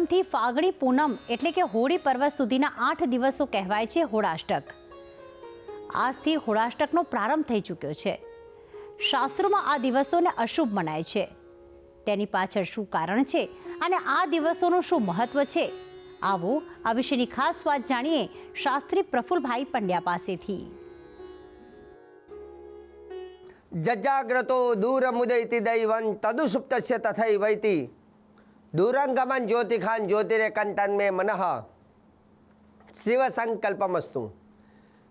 આઠમથી ફાગણી પૂનમ એટલે કે હોળી પર્વ સુધીના આઠ દિવસો કહેવાય છે હોળાષ્ટક. આજથી હોળાષ્ટકનો પ્રારંભ થઈ ચૂક્યો છે. શાસ્ત્રોમાં આ દિવસોને અશુભ મનાય છે. તેની પાછળ શું કારણ છે અને આ દિવસોનું શું મહત્વ છે? આવો આ વિશેની ખાસ વાત જાણીએ શાસ્ત્રી પ્રફુલભાઈ પંડ્યા પાસેથી. જજાગ્રતો દૂરમુદૈતિ દૈવં તદુસુપ્તસ્ય તથૈવૈતિ દૂરંગમન જ્યોતિખાન જ્યોતિરેકંતન મે મનઃ શિવ સંકલ્પમસ્તુ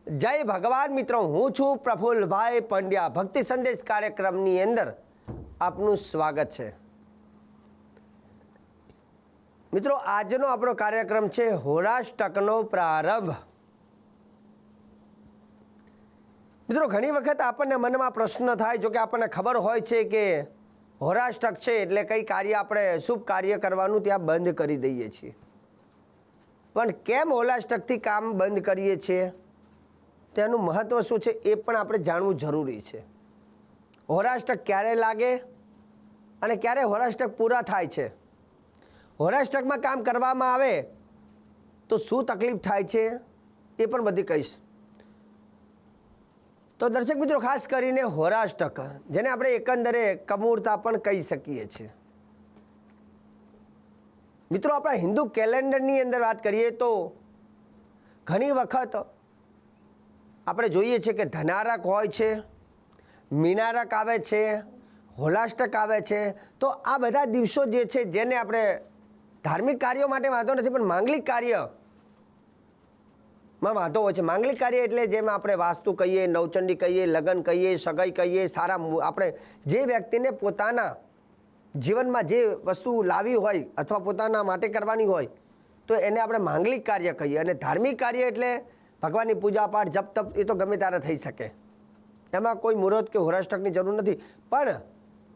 જય ભગવાન મિત્રો હું છું પ્રફુલ્લભાઈ પંડ્યા ભક્તિ સંદેશ કાર્યક્રમની અંદર આપનું સ્વાગત છે મિત્રો આજનો આપણો કાર્યક્રમ છે હોરાષ્ટકનો પ્રારંભ મિત્રો ઘણી વખત આપણને મનમાં પ્રશ્ન થાય જો કે આપણને ખબર હોય છે કે હોરાષ્ટક છે એટલે કંઈ કાર્ય આપણે શુભ કાર્ય કરવાનું ત્યાં બંધ કરી દઈએ છીએ. પણ કેમ હોલાષ્ટકથી કામ બંધ કરીએ છીએ? તેનું મહત્ત્વ શું છે એ પણ આપણે જાણવું જરૂરી છે. હોરાષ્ટક ક્યારે લાગે અને ક્યારે હોરાષ્ટક પૂરા થાય છે? હોરાષ્ટકમાં કામ કરવામાં આવે તો શું તકલીફ થાય છે એ પણ બધી કહીશ. તો દર્શક મિત્રો, ખાસ કરીને હોરાષ્ટક, જેને આપણે એકંદરે કમૂળતા પણ કહી શકીએ છીએ. મિત્રો, આપણા હિન્દુ કેલેન્ડરની અંદર વાત કરીએ તો ઘણી વખત આપણે જોઈએ છીએ કે ધનારક હોય છે, મીનારક આવે છે, હોલાષ્ટક આવે છે. તો આ બધા દિવસો જે છે, જેને આપણે ધાર્મિક કાર્યો માટે વાંધો નથી, પણ માંગલિક કાર્ય માં વાંધો હોય છે. માંગલિક કાર્ય એટલે જેમ આપણે વાસ્તુ કહીએ, નવચંડી કહીએ, લગ્ન કહીએ, સગાઈ કહીએ, સારા આપણે જે વ્યક્તિને પોતાના જીવનમાં જે વસ્તુ લાવી હોય અથવા પોતાના માટે કરવાની હોય, તો એને આપણે માંગલિક કાર્ય કહીએ. અને ધાર્મિક કાર્ય એટલે ભગવાનની પૂજા પાઠ, જપ, તપ, એ તો ગમે ત્યારે થઈ શકે. એમાં કોઈ મુહૂર્ત કે હોરાષ્ટકની જરૂર નથી. પણ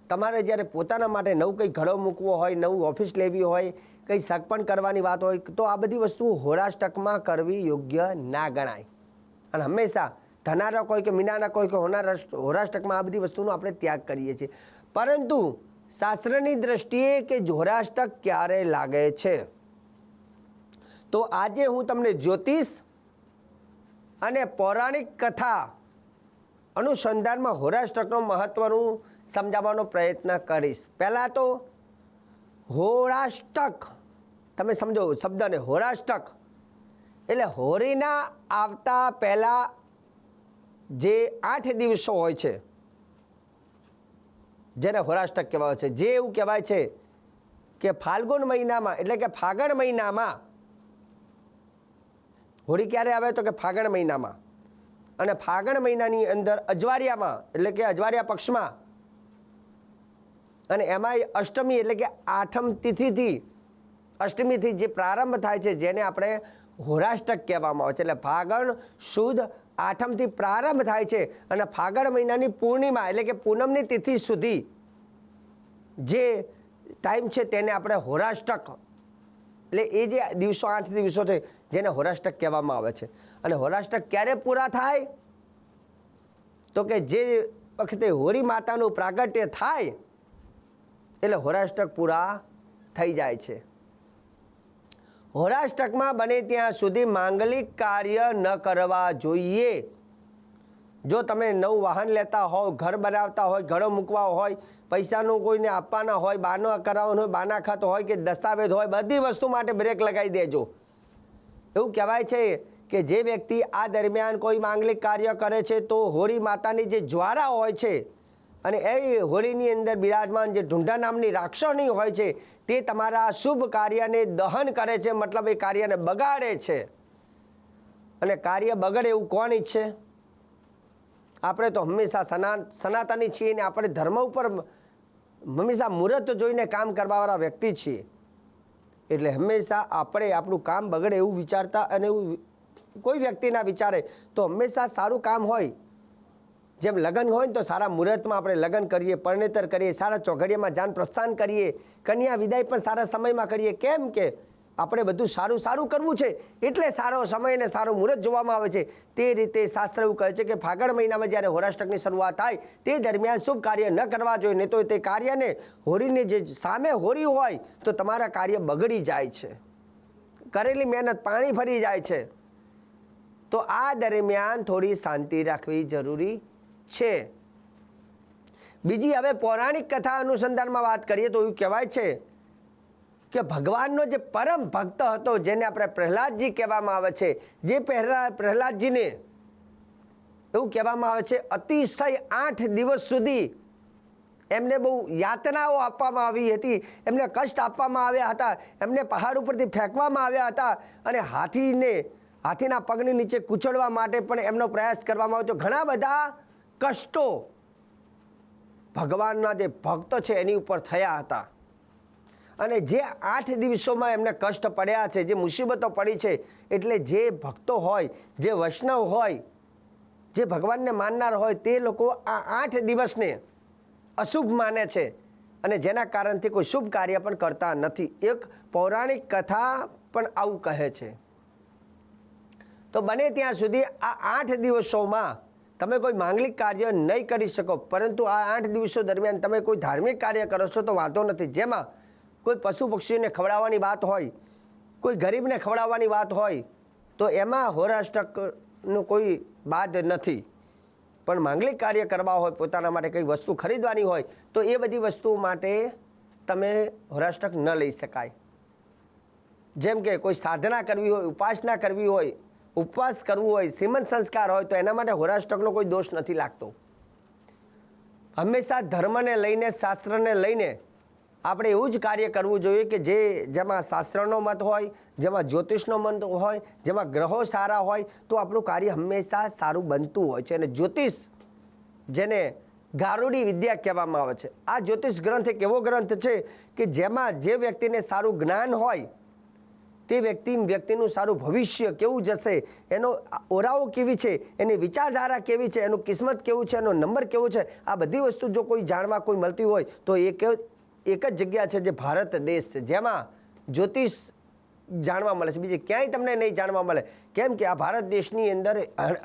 તમારે જ્યારે પોતાના માટે નવું કંઈ ઘડો મૂકવો હોય, નવું ઓફિસ લેવી હોય કંઈ સગપણ કરવાની વાત હોય, તો આ બધી વસ્તુ હોરાષ્ટકમાં કરવી યોગ્ય ના ગણાય. અને હંમેશા ધનારક હોય કે મીનારક હોય કે હોના હોરાષ્ટકમાં આ બધી વસ્તુનો આપણે ત્યાગ કરીએ છીએ. પરંતુ શાસ્ત્રની દ્રષ્ટિએ કે હોરાષ્ટક ક્યારે લાગે છે? તો આજે હું તમને જ્યોતિષ અને પૌરાણિક કથા અનુસંધાનમાં હોરાષ્ટકનું મહત્ત્વનું સમજાવવાનો પ્રયત્ન કરીશ. પહેલાં તો હોરાષ્ટક. તમે સમજો, શબ્દને હોરાષ્ટક. એટલે હોળીના આવતા પહેલાં જે આઠ દિવસો હોય છે, જેને હોરાષ્ટક કહેવાય છે, જે એવું કહેવાય છે કે ફાલ્ગુન મહિનામાં, એટલે કે ફાગણ મહિનામાં, હોળી ક્યારે આવે તો કે ફાગણ મહિનામાં? અને ફાગણ મહિનાની અંદર અજવાળિયામાં, એટલે કે અજવાળિયા પક્ષમાં અને એમાંય અષ્ટમી એટલે કે આઠમ તિથિથી અષ્ટમીથી જે પ્રારંભ થાય છે, જેને આપણે હોરાષ્ટક કહેવામાં આવે છે. એટલે ફાગણ સુદ આઠમથી પ્રારંભ થાય છે અને ફાગણ મહિનાની પૂર્ણિમા એટલે કે પૂનમની તિથિ સુધી જે ટાઈમ છે તેને આપણે હોરાષ્ટક એટલે એ જે દિવસો આઠ દિવસો છે જેને હોરાષ્ટક કહેવામાં આવે છે. અને હોરાષ્ટક ક્યારે પૂરા થાય? તો કે જે વખતે હોરી માતાનું પ્રાગટ્ય થાય એટલે હોરાષ્ટક પૂરા થઈ જાય છે. હોરાષ્ટકમાં બને ત્યાં સુધી માંગલિક કાર્ય ન કરવા જોઈએ. જો તમે નવું વાહન લેતા હોવ, ઘર બનાવતા હોય ઘરો મૂકવા હોય, પૈસાનું કોઈને આપવાના હોય, બાનો કરાવવાનું હોય, બાના ખત હોય કે દસ્તાવેજ હોય, બધી વસ્તુ માટે બ્રેક લગાવી દેજો. એવું કહેવાય છે કે જે વ્યક્તિ આ દરમિયાન કોઈ માંગલિક કાર્ય કરે છે તો હોળી માતાની જે જ્વાળા હોય છે અને એ હોળીની અંદર બિરાજમાન જે ઢૂંઢા નામની રાક્ષસણી હોય છે, તે તમારા શુભ કાર્યને દહન કરે છે, મતલબ એ કાર્યને બગાડે છે. અને કાર્ય બગડે એવું કોણ ઈચ્છે? આપણે તો હંમેશા સના, સનાતની છીએ ને આપણે ધર્મ ઉપર હંમેશા મુહૂર્ત જોઈને કામ કરવાવાળા વ્યક્તિ છીએ. એટલે હંમેશા આપણે આપણું કામ બગડે એવું વિચારતા અને એવું કોઈ વ્યક્તિના વિચારે તો હંમેશા સારું કામ હોય. જેમ લગ્ન હોય ને તો સારા મુહૂર્તમાં આપણે લગ્ન કરીએ, પરણેતર કરીએ, સારા ચોઘડિયામાં જાન પ્રસ્થાન કરીએ, કન્યા વિદાય પણ સારા સમયમાં કરીએ. કેમ કે આપણે બધું સારું સારું કરવું છે. એટલે સારો સમય અને સારું મુહૂર્ત જોવામાં આવે છે. તે રીતે શાસ્ત્ર એવું કહે છે કે ફાગણ મહિનામાં જ્યારે હોરાષ્ટકની શરૂઆત થાય, તે દરમિયાન શુભ કાર્ય ન કરવા જોઈએ, નહીં તો તે કાર્યને હોરીને જે સામે હોળી હોય, તો તમારા કાર્ય બગડી જાય છે. કરેલી મહેનત પાણી ફરી જાય છે. તો આ દરમિયાન થોડી શાંતિ રાખવી જરૂરી છે. બીજી હવે પૌરાણિક કથા અનુસંધાનમાં વાત કરીએ તો એવું કહેવાય છે કે ભગવાનનો જે પરમ ભક્ત હતો, જેને આપણે પ્રહલાદજી કહેવામાં આવે છે, જે પહેલા પ્રહલાદજીને એવું કહેવામાં આવે છે, અતિશય આઠ દિવસ સુધી એમને બહુ યાતનાઓ આપવામાં આવી હતી, એમને કષ્ટ આપવામાં આવ્યા હતા, એમને પહાડ ઉપરથી ફેંકવામાં આવ્યા હતા અને હાથીને, હાથીના પગની નીચે કૂચડવા માટે પણ એમનો પ્રયાસ કરવામાં આવ્યો હતો. ઘણા બધા કષ્ટો ભગવાનના જે ભક્ત છે એની ઉપર થયા હતા. અને જે આઠ દિવસોમાં એમને કષ્ટ પડ્યા છે, જે મુસીબતો પડી છે, એટલે જે ભક્તો હોય, જે વૈષ્ણવ હોય, જે ભગવાનને માનનાર હોય, તે લોકો આ આઠ દિવસને અશુભ માને છે અને જેના કારણથી કોઈ શુભ કાર્ય પણ કરતા નથી. એક પૌરાણિક કથા પણ આવું કહે છે. તો બને ત્યાં સુધી આ આઠ દિવસોમાં તમે કોઈ માંગલિક કાર્ય નહીં કરી શકો, પરંતુ આ આઠ દિવસો દરમિયાન તમે કોઈ ધાર્મિક કાર્ય કરો છો તો વાંધો નથી. જેમાં કોઈ પશુ પક્ષીને ખવડાવવાની વાત હોય, કોઈ ગરીબને ખવડાવવાની વાત હોય, તો એમાં હોરાષ્ટકનું કોઈ બાદ નથી. પણ માંગલિક કાર્ય કરવા હોય, પોતાના માટે કંઈ વસ્તુ ખરીદવાની હોય, તો એ બધી વસ્તુઓ માટે તમે હોરાષ્ટક ન લઈ શકાય. જેમ કે કોઈ સાધના કરવી હોય, ઉપાસના કરવી હોય ઉપવાસ કરવું હોય, શ્રીમંત સંસ્કાર હોય, તો એના માટે હોરાષ્ટકનો કોઈ દોષ નથી લાગતો. હંમેશા ધર્મને લઈને, શાસ્ત્રને લઈને આપણે એવું જ કાર્ય કરવું જોઈએ કે જે જેમાં શાસ્ત્રનો મત હોય, જેમાં જ્યોતિષનો મત હોય, જેમાં ગ્રહો સારા હોય, તો આપણું કાર્ય હંમેશા સારું બનતું હોય છે. અને જ્યોતિષ જેને ગારુડી વિદ્યા કહેવામાં આવે છે. આ જ્યોતિષ ગ્રંથ એક એવો ગ્રંથ છે કે જેમાં જે વ્યક્તિને સારું જ્ઞાન હોય તે વ્યક્તિ વ્યક્તિનું સારું ભવિષ્ય કેવું જશે, એનો ઓરાઓ કેવી છે, એની વિચારધારા કેવી છે, એનું કિસ્મત કેવું છે, એનો નંબર કેવો છે, આ બધી વસ્તુ જો કોઈ જાણવા કોઈ મળતી હોય, તો એક એક જ જગ્યા છે જે ભારત દેશ છે. જેમાં જ્યોતિષ જાણવા મળે છે. બીજે ક્યાંય તમને નહીં જાણવા મળે. કેમ કે આ ભારત દેશની અંદર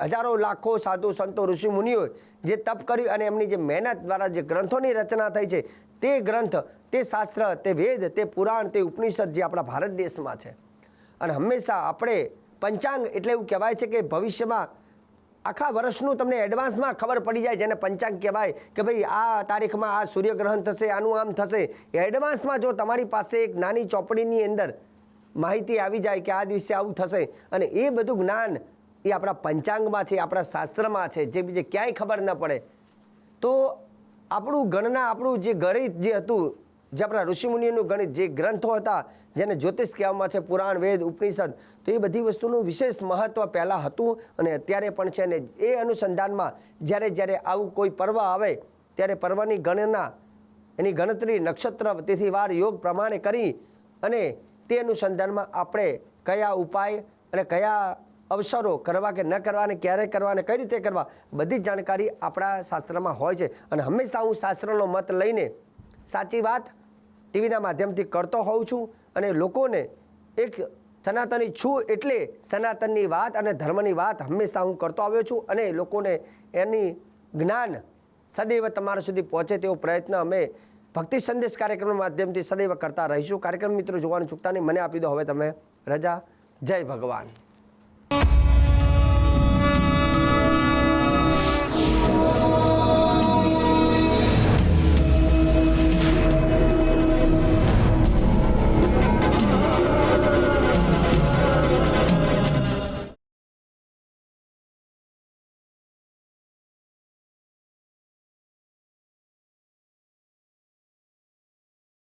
હજારો લાખો સાધુ સંતો, ઋષિ મુનિઓ જે તપ કર્યું અને એમની જે મહેનત દ્વારા જે ગ્રંથોની રચના થઈ છે, તે ગ્રંથ, તે શાસ્ત્ર, તે વેદ, તે પુરાણ, તે ઉપનિષદ જે આપણા ભારત દેશમાં છે. અને હંમેશા આપણે પંચાંગ એટલે એવું કહેવાય છે કે ભવિષ્યમાં આખા વર્ષનું તમને એડવાન્સમાં ખબર પડી જાય જેને પંચાંગ કહેવાય કે ભાઈ આ તારીખમાં આ સૂર્યગ્રહણ થશે, આનું આમ થશે. એડવાન્સમાં જો તમારી પાસે એક નાની ચોપડીની અંદર માહિતી આવી જાય કે આ દિવસે આવું થશે અને એ બધું જ્ઞાન એ આપણા પંચાંગમાં છે, આપણા શાસ્ત્રમાં છે, જે બીજે ક્યાંય ખબર ન પડે. તો આપણું ગણના, આપણું જે ગણિત જે હતું જે આપણા ઋષિમુનિઓનું ગણિત જે ગ્રંથો હતા, જેને જ્યોતિષ કહેવામાં છે, પુરાણ, વેદ, ઉપનિષદ, તો એ બધી વસ્તુનું વિશેષ મહત્ત્વ પહેલાં હતું અને અત્યારે પણ છે અને એ અનુસંધાનમાં જ્યારે જ્યારે આવું કોઈ પર્વ આવે, ત્યારે પર્વની ગણના, એની ગણતરી નક્ષત્ર તિથિવાર યોગ પ્રમાણે કરી અને તે અનુસંધાનમાં આપણે કયા ઉપાય અને કયા અવસરો કરવા કે ન કરવા અને ક્યારે કરવા અને કઈ રીતે કરવા, બધી જ જાણકારી આપણા શાસ્ત્રમાં હોય છે. અને હંમેશા હું શાસ્ત્રનો મત લઈને સાચી વાત ટીવીના માધ્યમથી કરતો હોઉં છું અને લોકોને એક સનાતની છું એટલે સનાતનની વાત અને ધર્મની વાત હંમેશા હું કરતો આવ્યો છું અને લોકોને એની જ્ઞાન સદૈવ તમારા સુધી પહોંચે તેવો પ્રયત્ન અમે ભક્તિ સંદેશ કાર્યક્રમના માધ્યમથી સદૈવ કરતા રહીશું. કાર્યક્રમ મિત્રો જોવાનું ચૂકતા નહીં. મને આપી દો. હવે તમે રજા. જય ભગવાન.